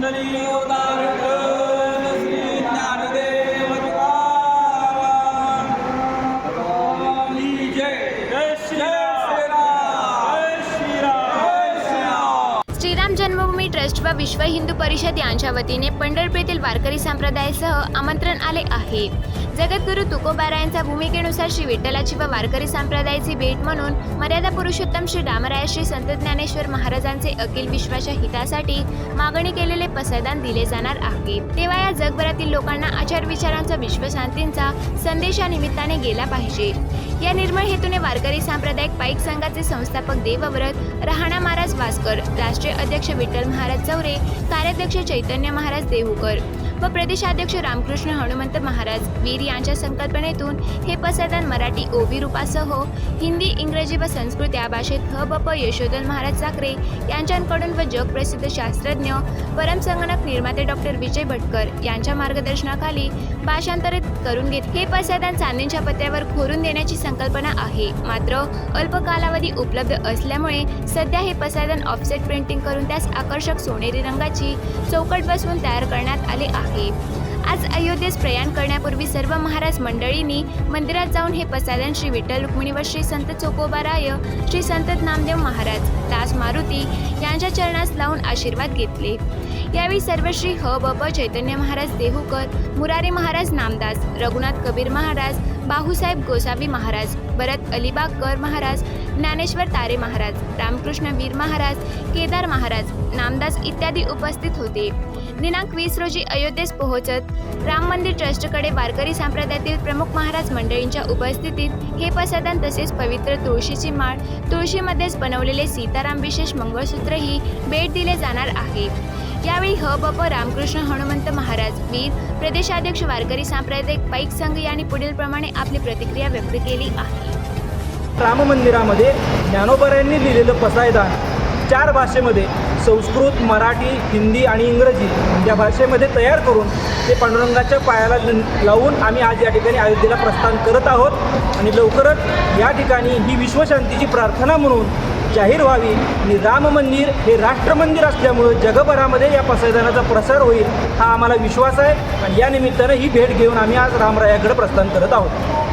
الحمد لله स्वामी trust व विश्व हिंदू परिषद यांच्या वतीने पंढरपूरतील वारकरी संप्रदायासह आमंत्रण आले आहे. जगद्गुरू तुकोबारायांच्या भूमिकेनुसार श्री विठ्ठलाची व वारकरी संप्रदायाची भेट म्हणून मर्यादा पुरुषोत्तम श्री रामराय श्री संत ज्ञानेश्वर महाराजांचे अखिल विश्वाच्या हितासाठी मागणी केलेले पसरदान दिले जाणार आहे. तेव्हा या जगभरातील लोकांना आचार विचारांचा विश्वशांतींचा संदेशानिमित्ताने गेला पाहिजे. या निर्मळ हेतूने वारकरी सांप्रदायिक पाईक संघाचे संस्थापक देवव्रत रहाणा महाराज वासकर राष्ट्रीय अध्यक्ष विठ्ठल महाराज चौरे कार्याध्यक्ष चैतन्य महाराज देहूकर व प्रदेशाध्यक्ष रामकृष्ण हनुमंत महाराज वीर यांच्या संकल्पनेतून हे पसरदान मराठी ओवी रूपासह हिंदी इंग्रजी व संस्कृत या भाषेत ह बप प यशोधन महाराज साखरे यांच्याकडून व जगप्रसिद्ध शास्त्रज्ञ परमसंगणक निर्माते डॉक्टर विजय भटकर यांच्या मार्गदर्शनाखाली भाषांतरित करून घेत हे पसरदान चांदींच्या पत्र्यावर खोरून देण्याची संकल्पना आहे. मात्र अल्प कालावधी उपलब्ध असल्यामुळे सध्या हे पसरदान ऑफसेट प्रिंटिंग करून त्यास आकर्षक सोनेरी रंगाची चौकट बसवून तयार करण्यात आले आहे. आज अयोध्येस प्रयाण करण्यापूर्वी सर्व महाराज मंडळींनी मंदिरात जाऊन हे पसायदान श्री विठ्ठल रुक्मिणी व श्री संत चोकोबाराय श्री संत नामदेव महाराज दास मारुती यांच्या चरणास लावून आशीर्वाद घेतले. यावेळी सर्व श्री ह ब प चैतन्य महाराज देहूकर मुरारी महाराज नामदास रघुनाथ कबीर महाराज बाहूसाहेब गोसावी महाराज भरत अलिबागकर महाराज ज्ञानेश्वर तारे महाराज रामकृष्ण वीर महाराज केदार महाराज नामदास इत्यादी उपस्थित होते. दिनांक वीस रोजी अयोध्येस पोहोचत राम मंदिर ट्रस्टकडे वारकरी संप्रदायातील प्रमुख महाराज मंडळींच्या उपस्थितीत हे प्रसादन तसेच पवित्र तुळशीची माळ तुळशीमध्येच बनवलेले सीताराम विशेष मंगळसूत्रही भेट दिले जाणार आहे. यावेळी ह ब प रामकृष्ण हनुमंत महाराज वीर प्रदेशाध्यक्ष वारकरी सांप्रदायिक पाईक संघ यांनी पुढील प्रमाणे आपली प्रतिक्रिया व्यक्त केली आहे. राम मंदिरामध्ये ज्ञानोबरायांनी लिहिलेलं पसायदान. चार भाषेमध्ये संस्कृत मराठी हिंदी आणि इंग्रजी या भाषेमध्ये तयार करून ते पांडुरंगाच्या पायाला लावून आम्ही आज या ठिकाणी अयोध्येला प्रस्थान करत आहोत. आणि लवकरच या ठिकाणी ही विश्वशांतीची प्रार्थना म्हणून जाहीर व्हावी. आणि राम मंदिर हे राष्ट्रमंदिर असल्यामुळं जगभरामध्ये या पसायदानाचा प्रसार होईल हा आम्हाला विश्वास आहे. आणि या निमित्तानं ही भेट घेऊन आम्ही आज रामरायाकडे प्रस्थान करत आहोत.